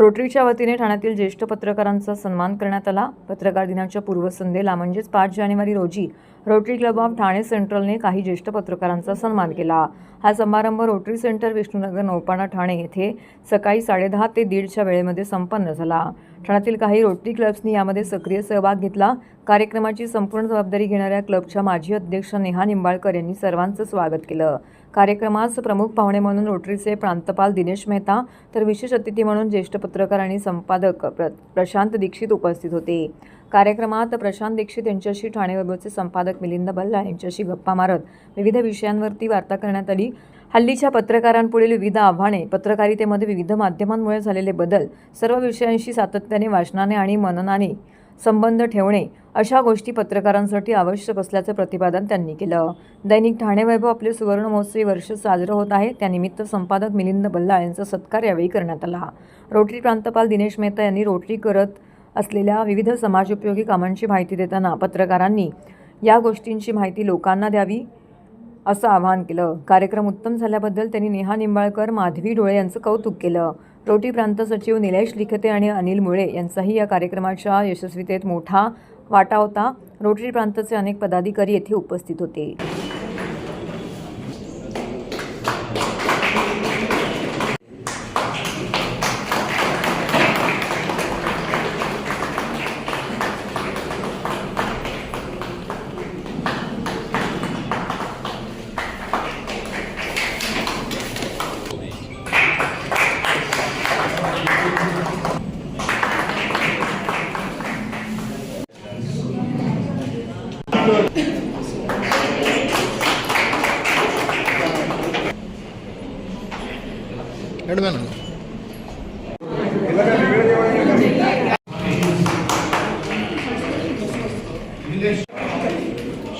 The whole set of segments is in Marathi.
रोटरीच्या वतीने ठाण्यातील ज्येष्ठ पत्रकारांचा सन्मान करण्यात आला. पत्रकार दिनाच्या पूर्वसंध्येला म्हणजेच पाच जानेवारी रोजी रोटरी क्लब ऑफ ठाणे सेंट्रलने काही ज्येष्ठ पत्रकारांचा सन्मान केला. हा समारंभ रोटरी सेंटर विष्णुनगर नौपाडा ठाणे येथे सकाळी साडेदहा ते दीडच्या वेळेमध्ये संपन्न झाला. ठाण्यातील काही रोटरी क्लब्सनी यामध्ये सक्रिय सहभाग घेतला. कार्यक्रमाची संपूर्ण जबाबदारी घेणाऱ्या क्लबच्या माजी अध्यक्ष नेहा निंबाळकर यांनी सर्वांचं स्वागत केलं. कार्यक्रमास प्रमुख पाहुणे म्हणून रोटरीचे प्रांतपाल दिनेश मेहता तर विशेष अतिथी म्हणून ज्येष्ठ पत्रकार आणि संपादक प्र प्रशांत दीक्षित उपस्थित होते. कार्यक्रमात प्रशांत दीक्षित यांच्याशी ठाणे वैभवचे संपादक मिलिंद बल्ला यांच्याशी गप्पा मारत विविध विषयांवरती वार्ता करण्यात आली. हल्लीच्या पत्रकारांपुढील विविध आव्हाने पत्रकारितेमध्ये विविध माध्यमांमुळे झालेले बदल सर्व विषयांशी सातत्याने वाचनाने आणि मननाने संबंध ठेवणे अशा गोष्टी पत्रकारांसाठी आवश्यक असल्याचं प्रतिपादन त्यांनी केलं. दैनिक ठाणे वैभव आपले सुवर्ण महोत्सवी वर्ष साजरं होत आहे. त्यानिमित्त संपादक मिलिंद बल्ला यांचा सत्कार यावेळी करण्यात आला. रोटरी प्रांतपाल दिनेश मेहता यांनी रोटरी करत असलेल्या विविध समाजोपयोगी कामांची माहिती देताना पत्रकारांनी या गोष्टींची माहिती लोकांना द्यावी असं आवाहन केलं. कार्यक्रम उत्तम झाल्याबद्दल त्यांनी नेहा निंबाळकर माधवी डोळे यांचं कौतुक केलं. रोटी प्रांत सचिव निलेश लिखते आणि अनिल मुळे यांचाही या कार्यक्रमाच्या यशस्वीतेत मोठा वाटा होता. रोटरी प्रांताचे अनेक पदाधिकारी येथे उपस्थित होते.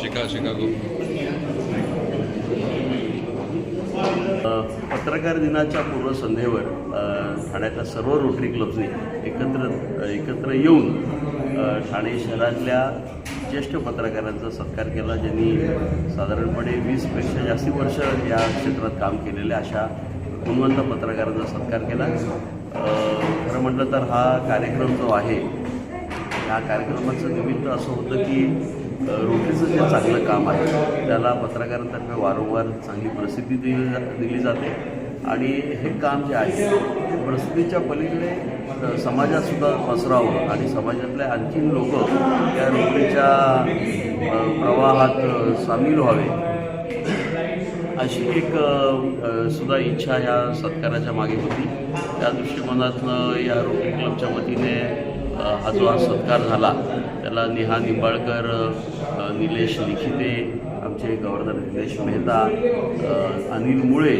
शिका शिकागो पत्रकार दिनाच्या पूर्वसंध्येवर अ, ठाण्याच्या सर्व रोटरी क्लब्सनी एकत्र एकत्र येऊन ठाणे शहरातल्या ज्येष्ठ पत्रकारांचा सत्कार केला ज्यांनी साधारणपणे वीसपेक्षा जास्ती वर्ष या क्षेत्रात काम केलेल्या अशा गुणवंत पत्रकारांचा सत्कार केला. खरं म्हटलं तर हा कार्यक्रम जो आहे ह्या कार्यक्रमाचं निमित्त असं होतं की अ, रोटरीचं जे चांगलं काम आहे त्याला पत्रकारांतर्फे वारंवार चांगली प्रसिद्धी दिली जा दिली जाते. आणि हे काम जे आहे प्रसिद्धीच्या पलीकडे समाजातसुद्धा पसरावं आणि समाजातले आणखीन लोक या रोटरीच्या प्रवाहात सामील व्हावे. अशी एक सुद्धा इच्छा या सत्काराच्या मागे होती. त्या दृष्टिकोनातनं या रोटरी क्लबच्या वतीने हा जो आज सत्कार झाला त्याला नेहा निंबाळकर निलेश लिखिते आमचे गव्हर्नर निलेश मेहता अनिल मुळे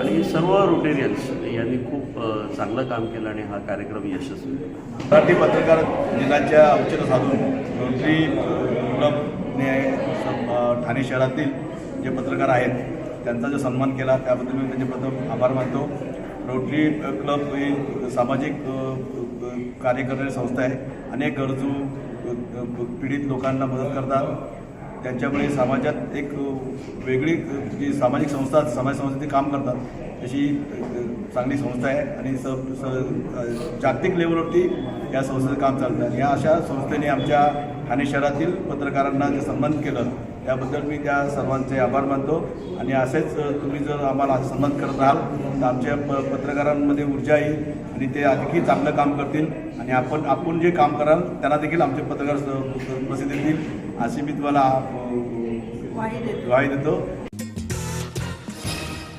आणि सर्व रोटेरियन्स यांनी खूप चांगलं काम केलं आणि हा कार्यक्रम यशस्वी मराठी पत्रकार दिनाच्या औचित्य साधून रोटरी क्लबने ठाणे शहरातील जे पत्रकार आहेत त्यांचा जो सन्मान केला त्याबद्दल मी त्यांचे प्रथम आभार मानतो. रोटरी क्लब ही सामाजिक कार्य करणारी संस्था आहे. अनेक गरजू पीडित लोकांना मदत करतात. त्यांच्यामुळे समाजात एक वेगळी जी सामाजिक संस्था समाज संस्थेचे काम करतात तशी चांगली संस्था आहे. आणि स स जागतिक लेवलवरती या संस्थेचं काम चालतं. या अशा संस्थेने आमच्या ठाणे शहरातील पत्रकारांना जे सन्मानित केलं त्याबद्दल मी त्या सर्वांचे आभार मानतो. आणि असेच तुम्ही जर आम्हाला सन्मान करत राहाल तर आमच्या प पत्रकारांमध्ये ऊर्जा येईल आणि ते आणखी चांगलं काम करतील. आणि आपण आपण जे काम कराल त्यांना देखील आमचे पत्रकार प्रसिद्धी देतील अशी मी तुम्हाला ग्वाही देतो.